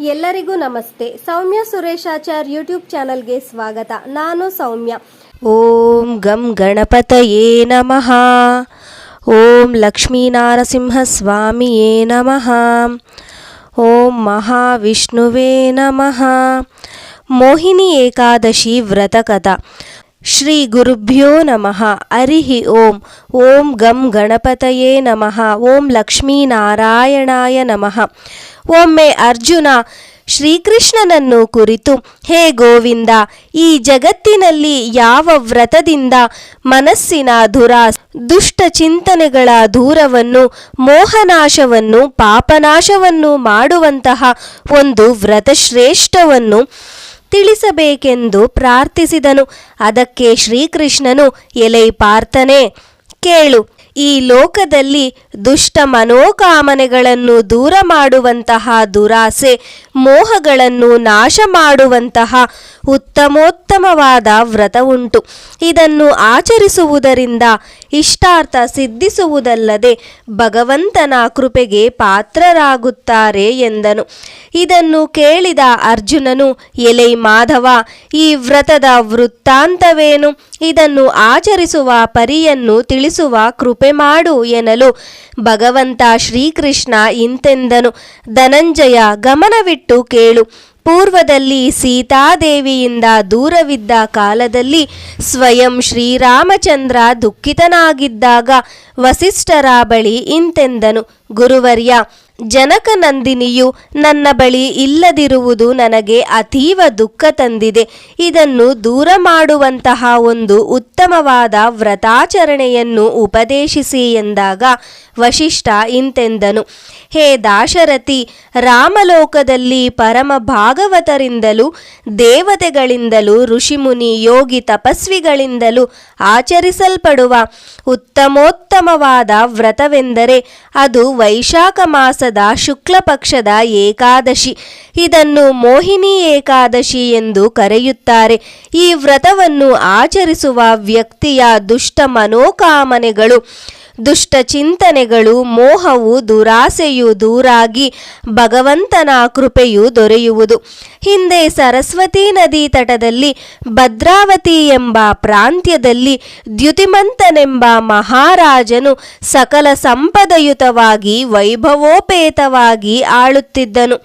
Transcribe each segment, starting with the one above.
ಎಲ್ಲರಿಗೂ ನಮಸ್ತೆ. ಸೌಮ್ಯ ಸುರೇಶಾಚಾರ್ ಯೂಟ್ಯೂಬ್ ಚಾನಲ್ಗೆ ಸ್ವಾಗತ. ನಾನು ಸೌಮ್ಯ. ಓಂ ಗಂ ಗಣಪತಯೇ ನಮಃ. ಓಂ ಲಕ್ಷ್ಮೀನಾರಸಿಂಹಸ್ವಾಮಿಯೇ ನಮಃ. ಓಂ ಮಹಾವಿಷ್ಣುವೇ ನಮಃ. ಮೋಹಿನಿ ಏಕಾದಶಿ ವ್ರತಕಥಾ. ಶ್ರೀ ಗುರುಭ್ಯೋ ನಮಃ. ಅರಿಹಿ ಓಂ. ಓಂ ಗಂ ಗಣಪತಯೇ ನಮಃ. ಓಂ ಲಕ್ಷ್ಮೀನಾರಾಯಣಾಯ ನಮಃ. ಒಮ್ಮೆ ಅರ್ಜುನ ಶ್ರೀಕೃಷ್ಣನನ್ನು ಕುರಿತು, ಹೇ ಗೋವಿಂದ, ಈ ಜಗತ್ತಿನಲ್ಲಿ ಯಾವ ವ್ರತದಿಂದ ಮನಸ್ಸಿನ ದುರಾಸ್ ದುಷ್ಟ ಚಿಂತನೆಗಳ ದೂರವನ್ನು, ಮೋಹನಾಶವನ್ನು, ಪಾಪನಾಶವನ್ನು ಮಾಡುವಂತಹ ಒಂದು ವ್ರತಶ್ರೇಷ್ಠವನ್ನು ತಿಳಿಸಬೇಕೆಂದು ಪ್ರಾರ್ಥಿಸಿದನು. ಅದಕ್ಕೆ ಶ್ರೀಕೃಷ್ಣನು ಎಲೈ ಪಾರ್ಥನೆ ಕೇಳು. ಈ ಲೋಕದಲ್ಲಿ ದುಷ್ಟ ಮನೋಕಾಮನೆಗಳನ್ನು ದೂರ ಮಾಡುವಂತಹ ದುರಾಸೆ, ಮೋಹಗಳನ್ನು ನಾಶ ಮಾಡುವಂತಹ ಉತ್ತಮೋತ್ತಮವಾದ ವ್ರತ ಉಂಟು. ಇದನ್ನು ಆಚರಿಸುವುದರಿಂದ ಇಷ್ಟಾರ್ಥ ಸಿದ್ಧಿಸುವುದಲ್ಲದೆ ಭಗವಂತನ ಕೃಪೆಗೆ ಪಾತ್ರರಾಗುತ್ತಾರೆ ಎಂದನು. ಇದನ್ನು ಕೇಳಿದ ಅರ್ಜುನನು, ಎಲೈ ಮಾಧವ, ಈ ವ್ರತದ ವೃತ್ತಾಂತವೇನು? ಇದನ್ನು ಆಚರಿಸುವ ಪರಿಯನ್ನು ತಿಳಿಸುವ ಕೃಪೆ ಮಾಡು ಎನ್ನಲು ಭಗವಂತ ಶ್ರೀಕೃಷ್ಣ ಇಂತೆಂದನು. ಧನಂಜಯ, ಗಮನವಿಟ್ಟು ಕೇಳು. ಪೂರ್ವದಲ್ಲಿ ಸೀತಾದೇವಿಯಿಂದ ದೂರವಿದ್ದ ಕಾಲದಲ್ಲಿ ಸ್ವಯಂ ಶ್ರೀರಾಮಚಂದ್ರ ದುಃಖಿತನಾಗಿದ್ದಾಗ ವಸಿಷ್ಠರ ಬಳಿ ಇಂತೆಂದನು. ಗುರುವರ್ಯ ಜನಕನಂದಿನಿಯು ನನ್ನ ಬಳಿ ಇಲ್ಲದಿರುವುದು ನನಗೆ ಅತೀವ ದುಃಖ ತಂದಿದೆ. ಇದನ್ನು ದೂರ ಮಾಡುವಂತಹ ಒಂದು ಉತ್ತಮವಾದ ವ್ರತಾಚರಣೆಯನ್ನು ಉಪದೇಶಿಸಿ ಎಂದಾಗ ವಶಿಷ್ಠ ಇಂತೆಂದನು. ಹೇ ದಾಶರಥಿ, ರಾಮಲೋಕದಲ್ಲಿ ಪರಮ ಭಾಗವತರಿಂದಲೂ ದೇವತೆಗಳಿಂದಲೂ, ಋಷಿಮುನಿ, ಯೋಗಿ, ತಪಸ್ವಿಗಳಿಂದಲೂ ಆಚರಿಸಲ್ಪಡುವ ಉತ್ತಮೋತ್ತಮವಾದ ವ್ರತವೆಂದರೆ ಅದು ವೈಶಾಖ ಮಾಸದ ಶುಕ್ಲ ಪಕ್ಷದ ಏಕಾದಶಿ. ಇದನ್ನು ಮೋಹಿನಿ ಏಕಾದಶಿ ಎಂದು ಕರೆಯುತ್ತಾರೆ. ಈ ವ್ರತವನ್ನು ಆಚರಿಸುವ ವ್ಯಕ್ತಿಯ ದುಷ್ಟ ಮನೋಕಾಮನೆಗಳು. ದುಷ್ಟ ಚಿಂತನೆಗಳು, ಮೋಹವು ದುರಾಸೆಯು ದೂರಾಗಿ ಭಗವಂತನ ಕೃಪೆಯು ದೊರೆಯುವುದು. ಹಿಂದೆ ಸರಸ್ವತಿ ನದಿ ತಟದಲ್ಲಿ ಭದ್ರಾವತಿ ಎಂಬ ಪ್ರಾಂತ್ಯದಲ್ಲಿ ದ್ಯುತಿಮಂತನೆಂಬ ಮಹಾರಾಜನು ಸಕಲ ಸಂಪದಯುತವಾಗಿ, ವೈಭವೋಪೇತವಾಗಿ ಆಳುತ್ತಿದ್ದನು.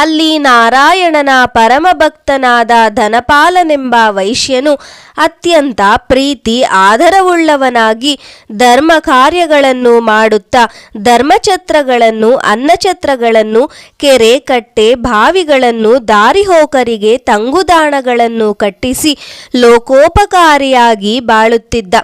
ಅಲ್ಲಿ ನಾರಾಯಣನ ಪರಮಭಕ್ತನಾದ ಧನಪಾಲನೆಂಬ ವೈಶ್ಯನು ಅತ್ಯಂತ ಪ್ರೀತಿ, ಆಧಾರವುಳ್ಳವನಾಗಿ ಧರ್ಮ ಕಾರ್ಯಗಳನ್ನು ಮಾಡುತ್ತಾ ಧರ್ಮಛತ್ರಗಳನ್ನು, ಅನ್ನಛತ್ರಗಳನ್ನು, ಕೆರೆ ಕಟ್ಟೆ, ಬಾವಿಗಳನ್ನು, ದಾರಿಹೋಕರಿಗೆ ತಂಗುದಾಣಗಳನ್ನು ಕಟ್ಟಿಸಿ ಲೋಕೋಪಕಾರಿಯಾಗಿ ಬಾಳುತ್ತಿದ್ದ.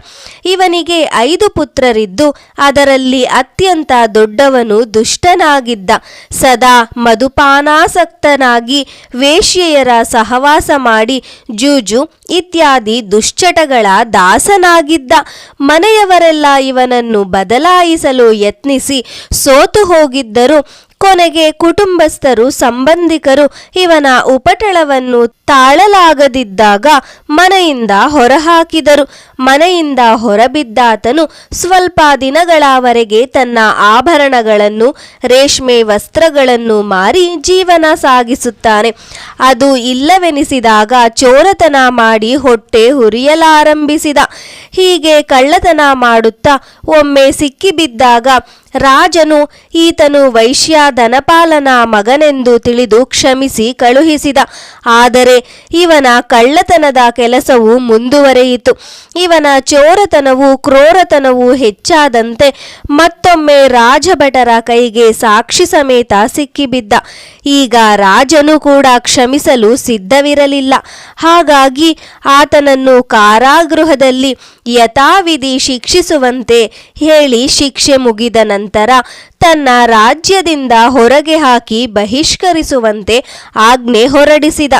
ಇವನಿಗೆ ಐದು ಪುತ್ರರಿದ್ದು, ಅದರಲ್ಲಿ ಅತ್ಯಂತ ದೊಡ್ಡವನು ದುಷ್ಟನಾಗಿದ್ದ. ಸದಾ ಮಧುಪಾನಾಸಕ್ತನಾಗಿ ವೇಶ್ಯೆಯರ ಸಹವಾಸ ಮಾಡಿ ಜೂಜು ಇತ್ಯಾದಿ ದುಶ್ಚಟಗಳ ದಾಸನಾಗಿದ್ದ ಮನೆಯವರೆಲ್ಲ ಇವನನ್ನು ಬದಲಾಯಿಸಲು ಯತ್ನಿಸಿ ಸೋತು ಹೋಗಿದ್ದರು. ಕೊನೆಗೆ ಕುಟುಂಬಸ್ಥರು ಸಂಬಂಧಿಕರು ಇವನ ಉಪಟಳವನ್ನು ತಾಳಲಾಗದಿದ್ದಾಗ ಮನೆಯಿಂದ ಹೊರಹಾಕಿದರು. ಮನೆಯಿಂದ ಹೊರಬಿದ್ದಾತನು ಸ್ವಲ್ಪ ದಿನಗಳವರೆಗೆ ತನ್ನ ಆಭರಣಗಳನ್ನು, ರೇಷ್ಮೆ ವಸ್ತ್ರಗಳನ್ನು ಮಾರಿ ಜೀವನ ಸಾಗಿಸುತ್ತಾನೆ. ಅದು ಇಲ್ಲವೆನಿಸಿದಾಗ ಚೋರತನ ಮಾಡಿ ಹೊಟ್ಟೆ ಹುರಿಯಲಾರಂಭಿಸಿದ. ಹೀಗೆ ಕಳ್ಳತನ ಮಾಡುತ್ತಾ ಒಮ್ಮೆ ಸಿಕ್ಕಿಬಿದ್ದಾಗ ರಾಜನು ಈತನು ವೈಶ್ಯ ಧನಪಾಲನ ಮಗನೆಂದು ತಿಳಿದು ಕ್ಷಮಿಸಿ ಕಳುಹಿಸಿದ. ಆದರೆ ಇವನ ಕಳ್ಳತನದ ಕೆಲಸವು ಮುಂದುವರೆಯಿತು. ಇವನ ಚೋರತನವು ಕ್ರೋರತನವು ಹೆಚ್ಚಾದಂತೆ ಮತ್ತೊಮ್ಮೆ ರಾಜಭಟರ ಕೈಗೆ ಸಾಕ್ಷಿ ಸಮೇತ ಸಿಕ್ಕಿಬಿದ್ದ. ಈಗ ರಾಜನು ಕೂಡ ಕ್ಷಮಿಸಲು ಸಿದ್ಧವಿರಲಿಲ್ಲ. ಹಾಗಾಗಿ ಆತನನ್ನು ಕಾರಾಗೃಹದಲ್ಲಿ ಯಥಾವಿಧಿ ಶಿಕ್ಷಿಸುವಂತೆ ಹೇಳಿ ಶಿಕ್ಷೆ ಮುಗಿದ ನಂತರ ತನ್ನ ರಾಜ್ಯದಿಂದ ಹೊರಗೆ ಹಾಕಿ ಬಹಿಷ್ಕರಿಸುವಂತೆ ಆಜ್ಞೆ ಹೊರಡಿಸಿದ.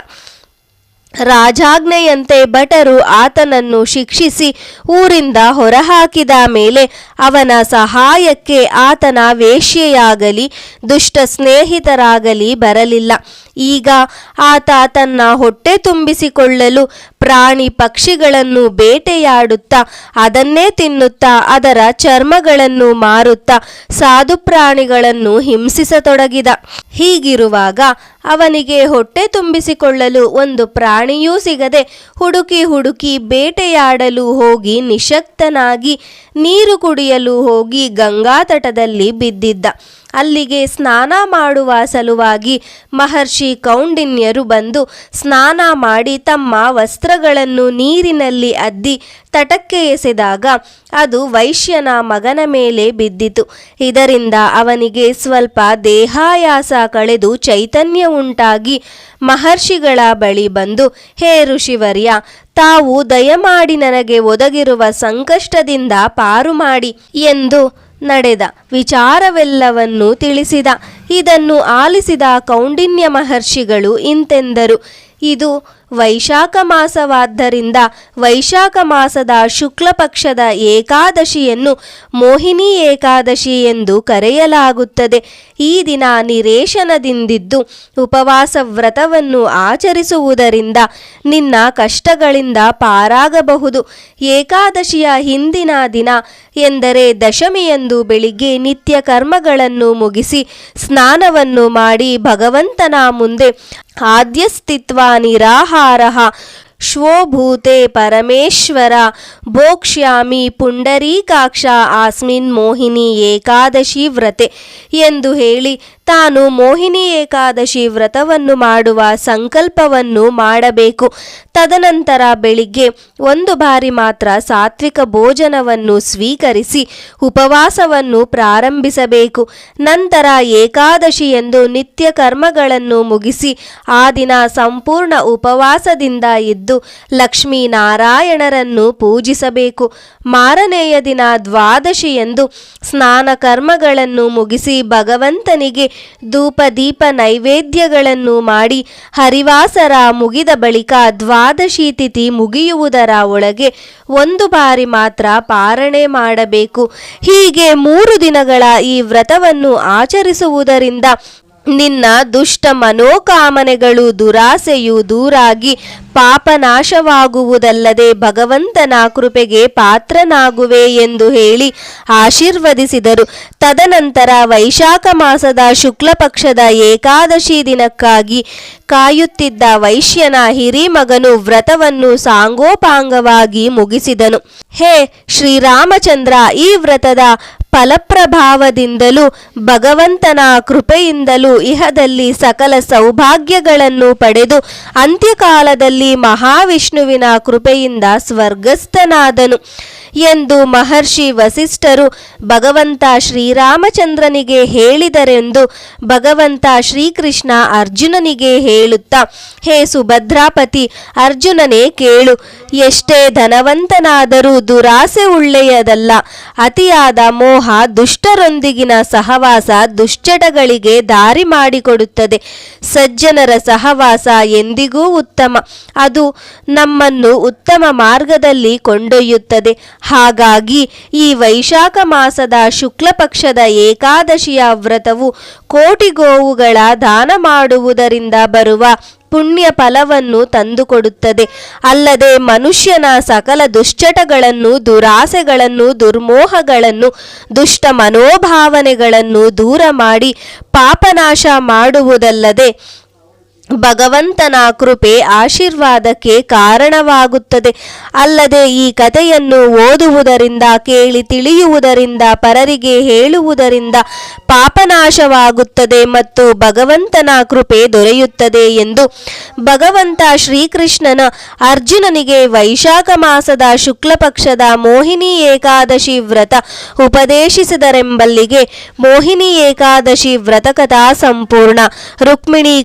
ರಾಜಾಜ್ಞೆಯಂತೆ ಭಟರು ಆತನನ್ನು ಶಿಕ್ಷಿಸಿ ಊರಿಂದ ಹೊರಹಾಕಿದ ಮೇಲೆ ಅವನ ಸಹಾಯಕ್ಕೆ ಆತನ ವೇಶ್ಯೆಯಾಗಲಿ, ದುಷ್ಟ ಸ್ನೇಹಿತರಾಗಲಿ ಬರಲಿಲ್ಲ. ಈಗ ಆತ ತನ್ನ ಹೊಟ್ಟೆ ತುಂಬಿಸಿಕೊಳ್ಳಲು ಪ್ರಾಣಿ ಪಕ್ಷಿಗಳನ್ನು ಬೇಟೆಯಾಡುತ್ತಾ, ಅದನ್ನೇ ತಿನ್ನುತ್ತಾ, ಅದರ ಚರ್ಮಗಳನ್ನು ಮಾರುತ್ತಾ, ಸಾಧು ಪ್ರಾಣಿಗಳನ್ನು ಹಿಂಸಿಸತೊಡಗಿದ. ಹೀಗಿರುವಾಗ ಅವನಿಗೆ ಹೊಟ್ಟೆ ತುಂಬಿಸಿಕೊಳ್ಳಲು ಒಂದು ಪ್ರಾಣಿಯೂ ಸಿಗದೆ ಹುಡುಕಿ ಹುಡುಕಿ ಬೇಟೆಯಾಡಲು ಹೋಗಿ ನಿಶಕ್ತನಾಗಿ ನೀರು ಕುಡಿಯಲು ಹೋಗಿ ಗಂಗಾತಟದಲ್ಲಿ ಬಿದ್ದಿದ್ದ. ಅಲ್ಲಿಗೆ ಸ್ನಾನ ಮಾಡುವ ಸಲುವಾಗಿ ಮಹರ್ಷಿ ಕೌಂಡಿನ್ಯರು ಬಂದು ಸ್ನಾನ ಮಾಡಿ ತಮ್ಮ ವಸ್ತ್ರಗಳನ್ನು ನೀರಿನಲ್ಲಿ ಅದ್ದಿ ತಟಕ್ಕೆ ಎಸೆದಾಗ ಅದು ವೈಶ್ಯನ ಮಗನ ಮೇಲೆ ಬಿದ್ದಿತು. ಇದರಿಂದ ಅವನಿಗೆ ಸ್ವಲ್ಪ ದೇಹಾಯಾಸ ಕಳೆದು ಚೈತನ್ಯ ಉಂಟಾಗಿ ಮಹರ್ಷಿಗಳ ಬಳಿ ಬಂದು, ಹೇ ಋಷಿವರ್ಯ, ತಾವು ದಯಮಾಡಿ ನನಗೆ ಒದಗಿರುವ ಸಂಕಷ್ಟದಿಂದ ಪಾರು ಮಾಡಿ ಎಂದು ನಡೆದ. ವಿಚಾರವೆಲ್ಲವನ್ನು ತಿಳಿಸಿದ. ಇದನ್ನು ಆಲಿಸಿದ ಕೌಂಡಿನ್ಯ ಮಹರ್ಷಿಗಳು ಇಂತೆಂದರು. ಇದು ವೈಶಾಖ ಮಾಸವಾದ್ದರಿಂದ ವೈಶಾಖ ಮಾಸದ ಶುಕ್ಲ ಪಕ್ಷದ ಏಕಾದಶಿಯನ್ನು ಮೋಹಿನಿ ಏಕಾದಶಿ ಎಂದು ಕರೆಯಲಾಗುತ್ತದೆ. ಈ ದಿನ ನಿರೇಶನದಿಂದಿದ್ದು ಉಪವಾಸ ವ್ರತವನ್ನು ಆಚರಿಸುವುದರಿಂದ ನಿನ್ನ ಕಷ್ಟಗಳಿಂದ ಪಾರಾಗಬಹುದು. ಏಕಾದಶಿಯ ಹಿಂದಿನ ದಿನ ಎಂದರೆ ದಶಮಿಯಂದು ಬೆಳಿಗ್ಗೆ ನಿತ್ಯ ಕರ್ಮಗಳನ್ನು ಮುಗಿಸಿ ಸ್ನಾನವನ್ನು ಮಾಡಿ ಭಗವಂತನ ಮುಂದೆ ಆದ್ಯಸ್ತಿತ್ವ ನಿರಾಹಾರ ಶ್ವೋಭೂತೆ ಪರಮೇಶ್ವರ ಭೋಕ್ಷ್ಯಾಮಿ ಪುಂಡರೀಕಾಕ್ಷ ಆಸ್ಮಿನ್ ಮೋಹಿನಿ ಏಕಾದಶಿ ವ್ರತೆ ಎಂದು ಹೇಳಿ ತಾನು ಮೋಹಿನಿ ಏಕಾದಶಿ ವ್ರತವನ್ನು ಮಾಡುವ ಸಂಕಲ್ಪವನ್ನು ಮಾಡಬೇಕು. ತದನಂತರ ಬೆಳಿಗ್ಗೆ ಒಂದು ಬಾರಿ ಮಾತ್ರ ಸಾತ್ವಿಕ ಭೋಜನವನ್ನು ಸ್ವೀಕರಿಸಿ ಉಪವಾಸವನ್ನು ಪ್ರಾರಂಭಿಸಬೇಕು. ನಂತರ ಏಕಾದಶಿ ಎಂದು ನಿತ್ಯ ಕರ್ಮಗಳನ್ನು ಮುಗಿಸಿ ಆ ದಿನ ಸಂಪೂರ್ಣ ಉಪವಾಸದಿಂದ ಇದ್ದು ಲಕ್ಷ್ಮೀನಾರಾಯಣರನ್ನು ಪೂಜಿಸಬೇಕು. ಮಾರನೆಯ ದಿನ ದ್ವಾದಶಿ ಎಂದು ಸ್ನಾನ ಕರ್ಮಗಳನ್ನು ಮುಗಿಸಿ ಭಗವಂತನಿಗೆ ಧೂಪ ದೀಪ ನೈವೇದ್ಯಗಳನ್ನು ಮಾಡಿ ಹರಿವಾಸರ ಮುಗಿದ ಬಳಿಕ ದ್ವಾದಶಿ ತಿಥಿ ಮುಗಿಯುವುದರ ಒಳಗೆ ಒಂದು ಬಾರಿ ಮಾತ್ರ ಪಾರಣೆ ಮಾಡಬೇಕು. ಹೀಗೆ ಮೂರು ದಿನಗಳ ಈ ವ್ರತವನ್ನು ಆಚರಿಸುವುದರಿಂದ ನಿನ್ನ ದುಷ್ಟ ಮನೋಕಾಮನೆಗಳು ದುರಾಸೆಯು ದೂರಾಗಿ ಪಾಪನಾಶವಾಗುವುದಲ್ಲದೆ ಭಗವಂತನ ಕೃಪೆಗೆ ಪಾತ್ರನಾಗುವೆ ಎಂದು ಹೇಳಿ ಆಶೀರ್ವದಿಸಿದರು. ತದನಂತರ ವೈಶಾಖ ಮಾಸದ ಶುಕ್ಲ ಪಕ್ಷದ ಏಕಾದಶಿ ದಿನಕ್ಕಾಗಿ ಕಾಯುತ್ತಿದ್ದ ವೈಶ್ಯನ ಹಿರಿಮಗನು ವ್ರತವನ್ನು ಸಾಂಗೋಪಾಂಗವಾಗಿ ಮುಗಿಸಿದನು. ಹೇ ಶ್ರೀರಾಮಚಂದ್ರ, ಈ ವ್ರತದ ಫಲಪ್ರಭಾವದಿಂದಲೂ, ಭಗವಂತನ ಕೃಪೆಯಿಂದಲೂ ಇಹದಲ್ಲಿ ಸಕಲ ಸೌಭಾಗ್ಯಗಳನ್ನು ಪಡೆದು, ಅಂತ್ಯಕಾಲದಲ್ಲಿ ಮಹಾವಿಷ್ಣುವಿನ ಕೃಪೆಯಿಂದ ಸ್ವರ್ಗಸ್ಥನಾದನು ಎಂದು ಮಹರ್ಷಿ ವಸಿಷ್ಠರು ಭಗವಂತ ಶ್ರೀರಾಮಚಂದ್ರನಿಗೆ ಹೇಳಿದರೆಂದು ಭಗವಂತ ಶ್ರೀಕೃಷ್ಣ ಅರ್ಜುನನಿಗೆ ಹೇಳುತ್ತಾ, ಹೇ ಸುಭದ್ರಾಪತಿ, ಅರ್ಜುನನೇ ಕೇಳು, ಎಷ್ಟೇ ಧನವಂತನಾದರೂ ದುರಾಸೆ ಉಳ್ಳೆಯದಲ್ಲ, ಅತಿಯಾದ ಮೋಹ ದುಷ್ಟರೊಂದಿಗಿನ ಸಹವಾಸ ದುಶ್ಚಟಗಳಿಗೆ ದಾರಿ ಮಾಡಿಕೊಡುತ್ತದೆ. ಸಜ್ಜನರ ಸಹವಾಸ ಎಂದಿಗೂ ಉತ್ತಮ. ಅದು ನಮ್ಮನ್ನು ಉತ್ತಮ ಮಾರ್ಗದಲ್ಲಿ ಕೊಂಡೊಯ್ಯುತ್ತದೆ. ಹಾಗಾಗಿ ಈ ವೈಶಾಖ ಮಾಸದ ಶುಕ್ಲ ಪಕ್ಷದ ಏಕಾದಶಿಯ ವ್ರತವು ಕೋಟಿ ಗೋವುಗಳ ದಾನ ಮಾಡುವುದರಿಂದ ಬರುವ ಪುಣ್ಯ ಫಲವನ್ನು ತಂದುಕೊಡುತ್ತದೆ. ಅಲ್ಲದೆ ಮನುಷ್ಯನ ಸಕಲ ದುಶ್ಚಟಗಳನ್ನು, ದುರಾಸೆಗಳನ್ನು, ದುರ್ಮೋಹಗಳನ್ನು, ದುಷ್ಟ ಮನೋಭಾವನೆಗಳನ್ನು ದೂರ ಮಾಡಿ ಪಾಪನಾಶ ಮಾಡುವುದಲ್ಲದೆ ಭಗವಂತನ ಕೃಪೆ ಆಶೀರ್ವಾದಕ್ಕೆ ಕಾರಣವಾಗುತ್ತದೆ. ಅಲ್ಲದೆ ಈ ಕಥೆಯನ್ನು ಓದುವುದರಿಂದ, ಕೇಳಿ ತಿಳಿಯುವುದರಿಂದ, ಪರರಿಗೆ ಹೇಳುವುದರಿಂದ ಪಾಪನಾಶವಾಗುತ್ತದೆ ಮತ್ತು ಭಗವಂತನ ಕೃಪೆ ದೊರೆಯುತ್ತದೆ ಎಂದು ಭಗವಂತ ಶ್ರೀಕೃಷ್ಣನ ಅರ್ಜುನನಿಗೆ ವೈಶಾಖ ಮಾಸದ ಶುಕ್ಲ ಪಕ್ಷದ ಮೋಹಿನಿ ಏಕಾದಶಿ ವ್ರತ ಉಪದೇಶಿಸಿದರೆಂಬಲ್ಲಿಗೆ ಮೋಹಿನಿ ಏಕಾದಶಿ ವ್ರತ ಕಥಾ ಸಂಪೂರ್ಣ. ರುಕ್ಮಿಣಿ